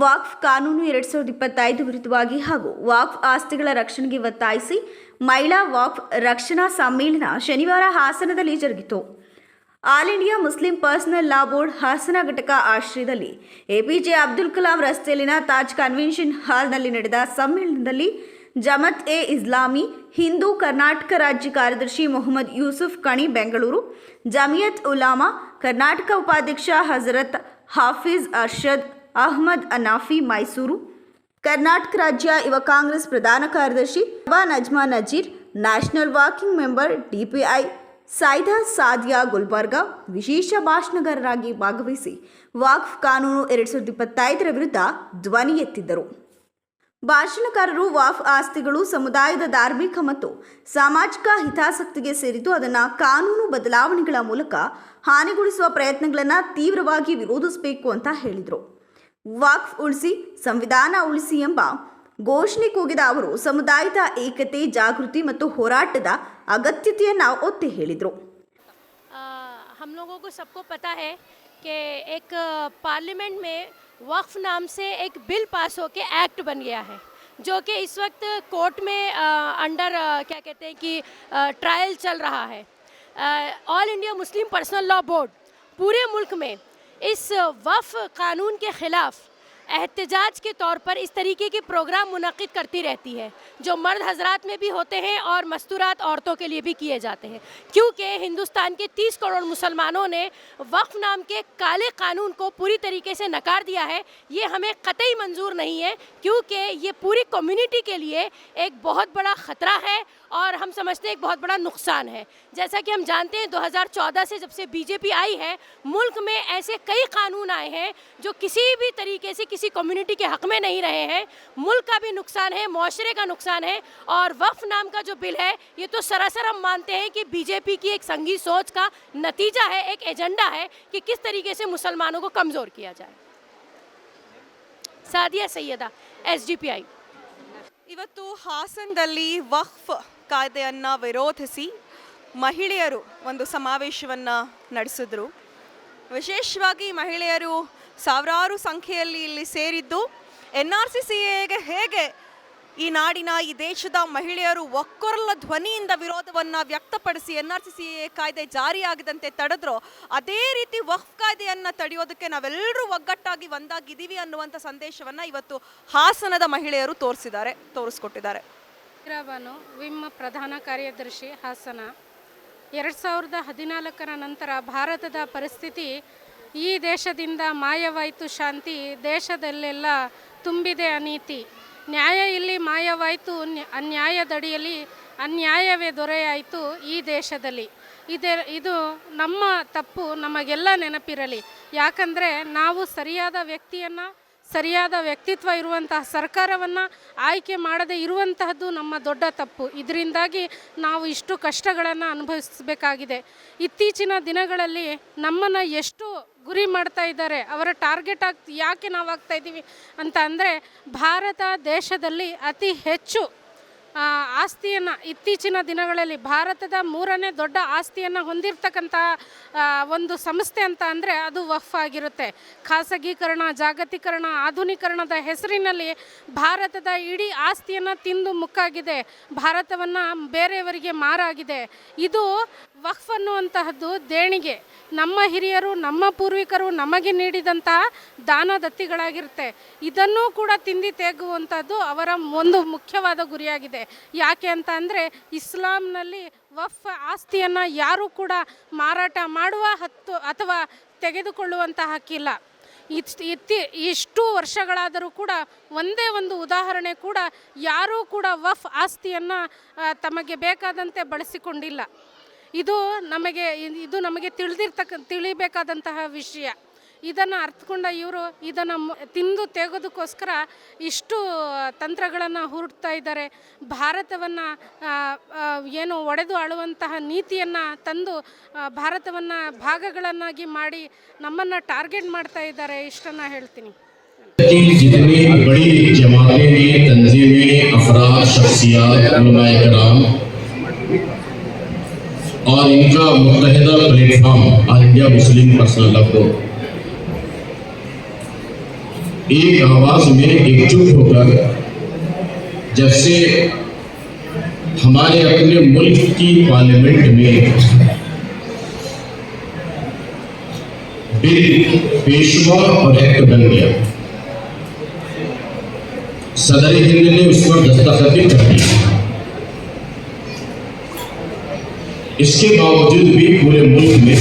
ವಾಕ್ಫ್ ಕಾನೂನು ಎರಡ್ ಸಾವಿರದ ಇಪ್ಪತ್ತೈದು ವಿರುದ್ಧವಾಗಿ ಹಾಗೂ ವಾಕ್ಫ್ ಆಸ್ತಿಗಳ ರಕ್ಷಣೆಗೆ ಒತ್ತಾಯಿಸಿ ಮಹಿಳಾ ವಾಕ್ಫ್ ರಕ್ಷಣಾ ಸಮ್ಮೇಳನ ಶನಿವಾರ ಹಾಸನದಲ್ಲಿ ಜರುಗಿತು. All India Muslim personal law board Hassan ಘಟಕ ಆಶ್ರಯದಲ್ಲಿ ಎಪಿಜೆ ಅಬ್ದುಲ್ ಕಲಾಂ ರಸ್ತೆಯಲ್ಲಿನ ತಾಜ್ ಕನ್ವೆನ್ಷನ್ ಹಾಲ್ನಲ್ಲಿ ನಡೆದ ಸಮ್ಮೇಳನದಲ್ಲಿ ಜಮತ್ ಎ ಇಸ್ಲಾಮಿ, ಹಿಂದೂ ಕರ್ನಾಟಕ ರಾಜ್ಯ ಕಾರ್ಯದರ್ಶಿ ಮೊಹಮ್ಮದ್ ಯೂಸುಫ್ ಕಣಿ ಬೆಂಗಳೂರು, ಜಮಿಯತ್ ಉಲಾಮಾ, ಕರ್ನಾಟಕ ಉಪಾಧ್ಯಕ್ಷ ಹಜರತ್ ಹಾಫಿಜ್ ಅರ್ಷದ್ ಅಹ್ಮದ್ ಅನಾಫಿ ಮೈಸೂರು, ಕರ್ನಾಟಕ ರಾಜ್ಯ ಯುವ ಕಾಂಗ್ರೆಸ್ ಪ್ರಧಾನ ಕಾರ್ಯದರ್ಶಿ Najma Nazir, national working member DPI Syeda Sadiya Gulbarga ವಿಶೇಷ ಭಾಷಣಗಾರರಾಗಿ ಭಾಗವಹಿಸಿ ವಾಕ್ಫ್ ಕಾನೂನು ಎರಡು ಸಾವಿರದ ಇಪ್ಪತ್ತೈದರ ವಿರುದ್ಧ ಧ್ವನಿ ಎತ್ತಿದ್ದರು. ಭಾಷಣಕಾರರು ವಾಫ್ ಆಸ್ತಿಗಳು, ಸಮುದಾಯದ ಧಾರ್ಮಿಕ ಮತ್ತು ಸಾಮಾಜಿಕ ಹಿತಾಸಕ್ತಿಗೆ ಸೇರಿದ್ದು ಅದನ್ನು ಕಾನೂನು ಬದಲಾವಣೆಗಳ ಮೂಲಕ ಹಾನಿಗೊಳಿಸುವ ಪ್ರಯತ್ನಗಳನ್ನು ತೀವ್ರವಾಗಿ ವಿರೋಧಿಸಬೇಕು ಅಂತ ಹೇಳಿದರು. ವಾಕ್ಫ್ ಉಳಿಸಿ ಸಂವಿಧಾನ ಉಳಿಸಿ ಎಂಬ ಘೋಷಣೆ ಕೂಗಿದ ಅವರು ಸಮುದಾಯದ ಏಕತೆ ಜಾಗೃತಿ ಮತ್ತು ಹೋರಾಟದ ಅಗತ್ಯತೆಯನ್ನು ಒತ್ತಿ ಹೇಳಿದರು کو سب کو پتہ ہے کہ ایک پارلیمنٹ میں وقف نام سے ایک بل پاس ہو کے ایکٹ بن گیا ہے جو کہ اس وقت کورٹ میں انڈر کیا کہتے ہیں کہ ٹرائل چل رہا ہے آل انڈیا مسلم پرسنل لا بورڈ پورے ملک میں اس وف قانون کے خلاف احتجاج کے طور پر اس طریقے کے پروگرام منعقد کرتی رہتی ہے، جو مرد حضرات میں بھی ہوتے ہیں اور مستورات عورتوں کے لیے بھی کیے جاتے ہیں۔ کیونکہ ہندوستان کے تیس کروڑ مسلمانوں نے وقف نام کے کالے قانون کو پوری طریقے سے نکار دیا ہے، یہ ہمیں قطعی منظور نہیں ہے، کیونکہ یہ پوری کمیونٹی کے لیے ایک بہت بڑا خطرہ ہے۔ اور ہم سمجھتے ہیں ایک بہت بڑا نقصان ہے۔ جیسا کہ ہم جانتے ہیں، دو ہزار چودہ سے جب سے بی جے پی آئی ہے، ملک میں ایسے کئی قانون آئے ہیں جو کسی بھی طریقے سے کسی کمیونٹی کے حق میں نہیں رہے ہیں۔ ملک کا بھی نقصان ہے، معاشرے کا نقصان ہے۔ اور وقف نام کا جو بل ہے، یہ تو سراسر ہم مانتے ہیں کہ بی جے پی کی ایک سنگی سوچ کا نتیجہ ہے، ایک ایجنڈا ہے کہ کس طریقے سے مسلمانوں کو کمزور کیا جائے۔ سعدیہ سیدہ ایس ಡಿ پی آئی ಇವತ್ತು ಹಾಸನದಲ್ಲಿ ವಕ್ಫ್ ಕಾಯ್ದೆಯನ್ನು ವಿರೋಧಿಸಿ ಮಹಿಳೆಯರು ಒಂದು ಸಮಾವೇಶವನ್ನು ನಡೆಸಿದ್ರು. ವಿಶೇಷವಾಗಿ ಮಹಿಳೆಯರು ಸಾವಿರಾರು ಸಂಖ್ಯೆಯಲ್ಲಿ ಇಲ್ಲಿ ಸೇರಿದ್ದು ಎನ್ ಆರ್ ಸಿ ಸಿ ಎಗೆ ಹೇಗೆ ಈ ನಾಡಿನ, ಈ ದೇಶದ ಮಹಿಳೆಯರು ಒಕ್ಕೊರಲ ಧ್ವನಿಯಿಂದ ವಿರೋಧವನ್ನು ವ್ಯಕ್ತಪಡಿಸಿ N R C C A ಕಾಯ್ದೆ ಜಾರಿಯಾಗದಂತೆ ತಡೆದ್ರೋ, ಅದೇ ರೀತಿ ವಕ್ಫ್ ಕಾಯ್ದೆಯನ್ನು ತಡೆಯೋದಕ್ಕೆ ನಾವೆಲ್ಲರೂ ಒಗ್ಗಟ್ಟಾಗಿ ಒಂದಾಗಿದ್ದೀವಿ ಅನ್ನುವಂಥ ಸಂದೇಶವನ್ನು ಇವತ್ತು ಹಾಸನದ ಮಹಿಳೆಯರು ತೋರಿಸಿದ್ದಾರೆ, ತೋರಿಸ್ಕೊಟ್ಟಿದ್ದಾರೆ. ಹೈದರಾಬಾನು ವಿಮ್ ಪ್ರಧಾನ ಕಾರ್ಯದರ್ಶಿ ಹಾಸನ. ಎರಡು ಸಾವಿರದ ಹದಿನಾಲ್ಕರ ನಂತರ ಭಾರತದ ಪರಿಸ್ಥಿತಿ ಈ ದೇಶದಿಂದ ಮಾಯವಾಯಿತು ಶಾಂತಿ ದೇಶದಲ್ಲೆಲ್ಲ ತುಂಬಿದೆ ಅನೀತಿ. ನ್ಯಾಯ ಇಲ್ಲಿ ಮಾಯವಾಯಿತು ನ್ಯ- ಅನ್ಯಾಯದಡಿಯಲ್ಲಿ ಅನ್ಯಾಯವೇ ದೊರೆಯಾಯಿತು ಈ ದೇಶದಲ್ಲಿ. ಇದೇ, ಇದು ನಮ್ಮ ತಪ್ಪು, ನಮಗೆಲ್ಲ ನೆನಪಿರಲಿ. ಯಾಕಂದರೆ ನಾವು ಸರಿಯಾದ ವ್ಯಕ್ತಿಯನ್ನು ಸರಿಯಾದ ವ್ಯಕ್ತಿತ್ವ ಇರುವಂತಹ ಸರ್ಕಾರವನ್ನು ಆಯ್ಕೆ ಮಾಡದೇ ಇರುವಂತಹದ್ದು ನಮ್ಮ ದೊಡ್ಡ ತಪ್ಪು. ಇದರಿಂದಾಗಿ ನಾವು ಇಷ್ಟು ಕಷ್ಟಗಳನ್ನು ಅನುಭವಿಸಬೇಕಾಗಿದೆ. ಇತ್ತೀಚಿನ ದಿನಗಳಲ್ಲಿ ನಮ್ಮನ್ನು ಎಷ್ಟು ಗುರಿ ಮಾಡ್ತಾ ಇದ್ದಾರೆ, ಅವರ ಟಾರ್ಗೆಟ್ ಆಗ್ ಯಾಕೆ ನಾವು ಆಗ್ತಾ ಇದ್ದೀವಿ ಅಂತ ಅಂದರೆ, ಭಾರತ ದೇಶದಲ್ಲಿ ಅತಿ ಹೆಚ್ಚು ಆಸ್ತಿಯನ್ನು ಇತ್ತೀಚಿನ ದಿನಗಳಲ್ಲಿ ಭಾರತದ ಮೂರನೇ ದೊಡ್ಡ ಆಸ್ತಿಯನ್ನು ಹೊಂದಿರತಕ್ಕಂಥ ಒಂದು ಸಂಸ್ಥೆ ಅಂತ ಅಂದರೆ ಅದು ವಫ್ ಆಗಿರುತ್ತೆ. ಖಾಸಗೀಕರಣ, ಜಾಗತೀಕರಣ, ಆಧುನೀಕರಣದ ಹೆಸರಿನಲ್ಲಿ ಭಾರತದ ಇಡೀ ಆಸ್ತಿಯನ್ನು ತಿಂದು ಮುಕ್ಕಾಗಿದೆ. ಭಾರತವನ್ನು ಬೇರೆಯವರಿಗೆ ಮಾರಾಗಿದೆ. ಇದು ವಕ್ಫ್ ಅನ್ನುವಂತಹದ್ದು ದೇಣಿಗೆ. ನಮ್ಮ ಹಿರಿಯರು, ನಮ್ಮ ಪೂರ್ವಿಕರು ನಮಗೆ ನೀಡಿದಂತಹ ದಾನ ದತ್ತಿಗಳಾಗಿರುತ್ತೆ. ಇದನ್ನೂ ಕೂಡ ತಿಂದಿ ತೇಗುವಂಥದ್ದು ಅವರ ಒಂದು ಮುಖ್ಯವಾದ ಗುರಿಯಾಗಿದೆ. ಯಾಕೆ ಅಂತ ಅಂದರೆ ಇಸ್ಲಾಂನಲ್ಲಿ ವಫ್ ಆಸ್ತಿಯನ್ನು ಯಾರೂ ಕೂಡ ಮಾರಾಟ ಮಾಡುವ ಹತ್ತು ಅಥವಾ ತೆಗೆದುಕೊಳ್ಳುವಂತಹ ಹಕ್ಕಿಲ್ಲ. ಇತ್- ಇತ್ತಿ, ಇಷ್ಟು ವರ್ಷಗಳಾದರೂ ಕೂಡ ಒಂದೇ ಒಂದು ಉದಾಹರಣೆ ಕೂಡ ಯಾರೂ ಕೂಡ ವಫ್ ಆಸ್ತಿಯನ್ನು ತಮಗೆ ಬೇಕಾದಂತೆ ಬಳಸಿಕೊಂಡಿಲ್ಲ. ಇದು ನಮಗೆ ಇ- ಇದು ನಮಗೆ ತಿಳಿದಿರ್ತಕ್ಕ ತಿಳಿಬೇಕಾದಂತಹ ವಿಷಯ ಇದನ್ನು ಅರ್ಥಕೊಂಡ ಇವರು ಇದನ್ನು ಮ- ತಿಂದು ತೆಗೋದಕ್ಕೋಸ್ಕರ ಇಷ್ಟು ತಂತ್ರಗಳನ್ನು ಹುಡುಕ್ತಾ ಇದ್ದಾರೆ ಭಾರತವನ್ನು ಏನು ಒಡೆದು ಆಳುವಂತಹ ನೀತಿಯನ್ನು ತಂದು ಭಾರತವನ್ನು ಭಾಗಗಳನ್ನಾಗಿ ಮಾಡಿ ನಮ್ಮನ್ನು ಟಾರ್ಗೆಟ್ ಮಾಡ್ತಾ ಇದ್ದಾರೆ ಇಷ್ಟನ್ನು ಹೇಳ್ತೀನಿ की जितनी बड़ी जमातें हैं तंजीमें अफराद शख्सियात اور ان کا متحدہ پلیٹ فارم آل انڈیا مسلم پرسنل لا کو ایک آواز میں ایک چپ ہو کر جب سے ہمارے اپنے ملک کی پارلیمنٹ میں بل پیشوا اور ایکٹ بن گیا۔ صدر ہند نے اس پر دستخط کر دیا۔ اس کے باوجود بھی پورے ملک میں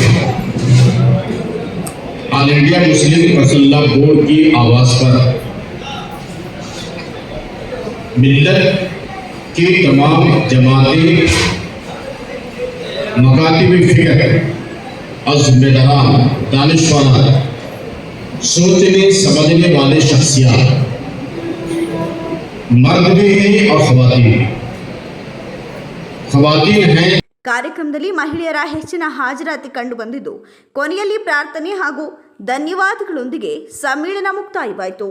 آل انڈیا مسلم مسلح بورڈ کی آواز پر ملت کی تمام جماعتیں مکاتبی فکر، عزم دراں دانشوران سوچنے، سمجھنے والے شخصیات، مرد بھی ہیں اور خواتین۔ خواتین ہیں ಕಾರ್ಯಕ್ರಮದಲ್ಲಿ ಮಹಿಳೆಯರ ಹೆಚ್ಚಿನ ಹಾಜರಾತಿ ಕಂಡುಬಂದಿದ್ದು ಕೊನೆಯಲ್ಲಿ ಪ್ರಾರ್ಥನೆ ಹಾಗೂ ಧನ್ಯವಾದಗಳೊಂದಿಗೆ ಸಮ್ಮೇಳನ ಮುಕ್ತಾಯವಾಯಿತು.